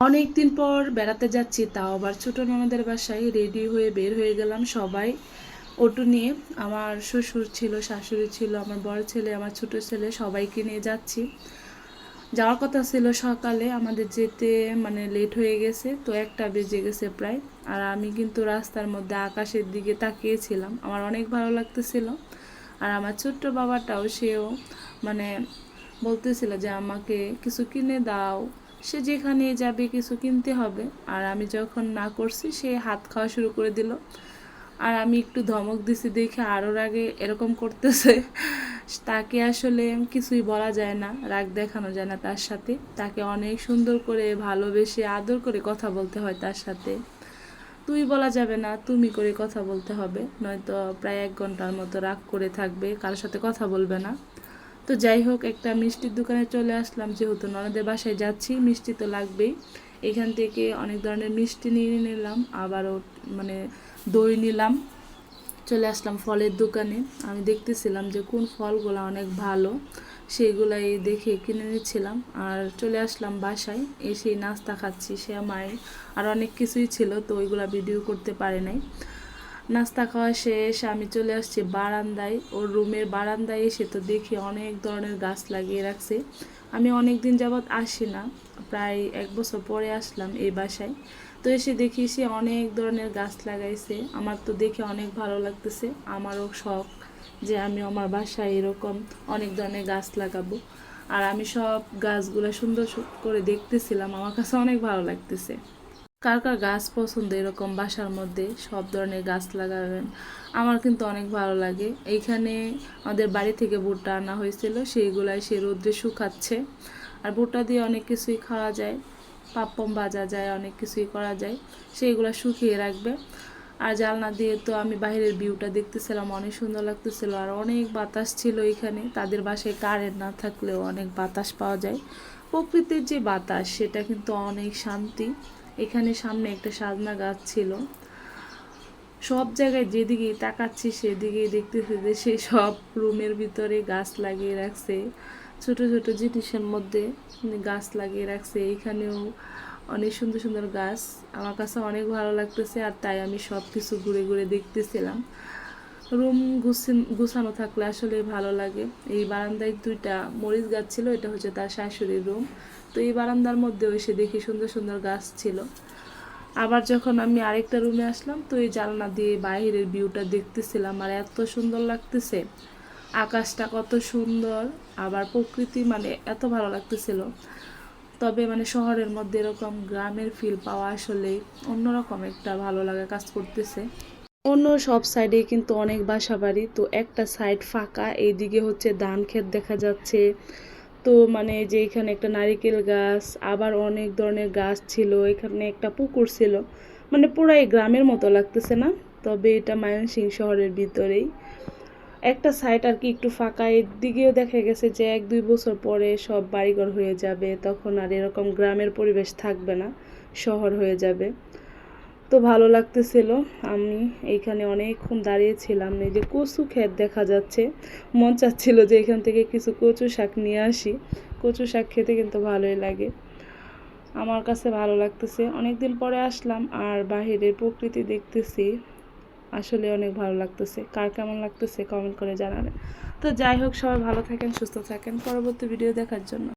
অনেক দিন পর বেড়াতে যাচ্ছি, তাও আবার ছোট ননদের বাসায় রেডি হয়ে বের হয়ে গেলাম সবাই। অটো নিয়ে আমার শ্বশুর ছিল, শাশুড়ি ছিল, আমার বড় ছেলে, আমার ছোট ছেলে, সবাইকে নিয়ে যাচ্ছি। যাওয়ার কথা ছিল সকালে, আমাদের যেতে মানে লেট হয়ে গেছে, তো একটা বেজে গেছে প্রায়। আর আমি কিন্তু রাস্তার মধ্যে আকাশের দিকে তাকিয়েছিলাম, আমার অনেক ভালো লাগতেছিল। আর আমার ছোট্ট বাবাটাও, সেও মানে বলতেছিল যে আমাকে কিছু কিনে দাও সে যেখানে যাবে কিছু কিনতে হবে। আর আমি যখন না করছি, সে হাত খাওয়া শুরু করে দিল। আর আমি একটু ধমক দিছি, দেখে আরও রাগে এরকম করতেছে। তাকে আসলে কিছুই বলা যায় না, রাগ দেখানো যায় না তার সাথে। তাকে অনেক সুন্দর করে ভালোবেসে আদর করে কথা বলতে হয় তার সাথে। তুই বলা যাবে না, তুমি করে কথা বলতে হবে। নয়তো প্রায় এক ঘণ্টার মতো রাগ করে থাকবে কারোর সাথে কথা বলবে না। তো যাই হোক, একটা মিষ্টির দোকানে চলে আসলাম যেহেতু ননদের বাসায় যাচ্ছি, মিষ্টি তো লাগবেই। এখান থেকে অনেক ধরনের মিষ্টি নিয়ে নিলাম, আবারও মানে দই নিলাম। চলে আসলাম ফলের দোকানে। আমি দেখতেছিলাম যে কোন ফলগুলো অনেক ভালো সেইগুলাই দেখে কিনে নিচ্ছিলাম। আর চলে আসলাম বাসায় এসে নাস্তা খাচ্ছি সে আমার আর অনেক কিছুই ছিল, তো ওইগুলো ভিডিও করতে পারে নাই। নাস্তা খাওয়া শেষ, আমি চলে আসছি বারান্দায়। ওর রুমের বারান্দায় এসে তো দেখি অনেক ধরনের গাছ লাগিয়ে রাখছে। আমি অনেক দিন যাবৎ আসি না, প্রায় এক বছর পরে আসলাম এই বাসায়। তো এসে দেখি সে অনেক ধরনের গাছ লাগাইছে। আমার তো দেখে অনেক ভালো লাগতেছে, আমারও শখ যে আমি আমার বাসায় এরকম অনেক ধরনের গাছ লাগাবো। আর আমি সব গাছগুলো সুন্দর করে দেখতেছিলাম, আমার কাছে অনেক ভালো লাগতেছে। কার কার গাছ পছন্দ এরকম বাসার মধ্যে? সব ধরনের গাছ লাগাবেন। আমার কিন্তু অনেক ভালো লাগে। এইখানে আমাদের বাড়ি থেকে ভুট্টা আনা হয়েছিল, সেইগুলাই সে রোদ্রে শুকাচ্ছে। আর ভুট্টা দিয়ে অনেক কিছুই খাওয়া যায়। পাপ্পম ভাজা যায়, অনেক কিছুই করা যায়। সেইগুলো শুকিয়ে রাখবে। আর জালনা দিয়ে তো আমি বাইরের ভিউটা দেখতেছিলাম, অনেক সুন্দর লাগতেছিল। আর অনেক বাতাস ছিল এখানে তাদের বাসায় কারেন্ট না থাকলেও অনেক বাতাস পাওয়া যায়। প্রকৃতির যে বাতাস, সেটা কিন্তু অনেক শান্তি। এখানে সামনে একটা সাজনা গাছ ছিল। সব জায়গায় যেদিকেই তাকাচ্ছি সেদিকেই দেখতেছি যে সে সব রুমের ভিতরে গাছ লাগিয়ে রাখছে। ছোট ছোট জিনিসের মধ্যে গাছ লাগিয়ে রাখছে। এখানেও অনেক সুন্দর সুন্দর গাছ। আমার কাছে অনেক ভালো লাগতেছে আর তাই আমি সব কিছু ঘুরে ঘুরে দেখতেছিলাম। রুম গুছানো থাকলে আসলে ভালো লাগে। এই বারান্দায় দুইটা মরিচ গাছ ছিল, এটা হচ্ছে তার শাশুড়ির রুম। তো এই বারান্দার মধ্যেও এসে দেখি সুন্দর সুন্দর গাছ ছিল। আবার যখন আমি আরেকটা রুমে আসলাম, তো এই জানলা দিয়ে বাইরের ভিউটা দেখতেছিলাম আর এত সুন্দর লাগতেছে। আকাশটা কত সুন্দর, আবার প্রকৃতি মানে এত ভালো লাগতেছিল। তবে মানে শহরের মধ্যে এরকম গ্রামের ফিল পাওয়া আসলে অন্যরকম একটা ভালো লাগা কাজ করতেছে। অন্য সব সাইডে কিন্তু অনেক বাসা বাড়ি তো একটা সাইড ফাঁকা, এইদিকে হচ্ছে ধান ক্ষেত দেখা যাচ্ছে। তো মানে যে এখানে একটা নারিকেল গাছ, আবার অনেক ধরনের গাছ ছিল, এখানে একটা পুকুর ছিল। মানে পুরাই গ্রামের মতো লাগতেছে না, তবে এটা ময়মনসিং শহরের ভিতরেই। একটা সাইড আর কি একটু ফাঁকা এদিকেও দেখা গেছে যে এক দুই বছর পরে সব বাড়িঘর হয়ে যাবে, তখন আর এরকম গ্রামের পরিবেশ থাকবে না, শহর হয়ে যাবে। তো ভালো লাগতেছিল। আমি এইখানে অনেকক্ষণ দাঁড়িয়েছিলাম এই যে কচু ক্ষেত দেখা যাচ্ছে। মন চাচ্ছিল যে এখান থেকে কিছু কচু শাক নিয়ে আসি। কচু শাক খেতে কিন্তু ভালোই লাগে। আমার কাছে ভালো লাগতেছে। অনেক দিন পরে আসলাম আর বাহিরের প্রকৃতি দেখতেছি। আসলে অনেক ভালো লাগতেছে। কার কেমন লাগতেছে কমেন্ট করে জানাবেন। তো যাই হোক, সবাই ভালো থাকেন, সুস্থ থাকেন। পরবর্তী ভিডিও দেখার জন্য।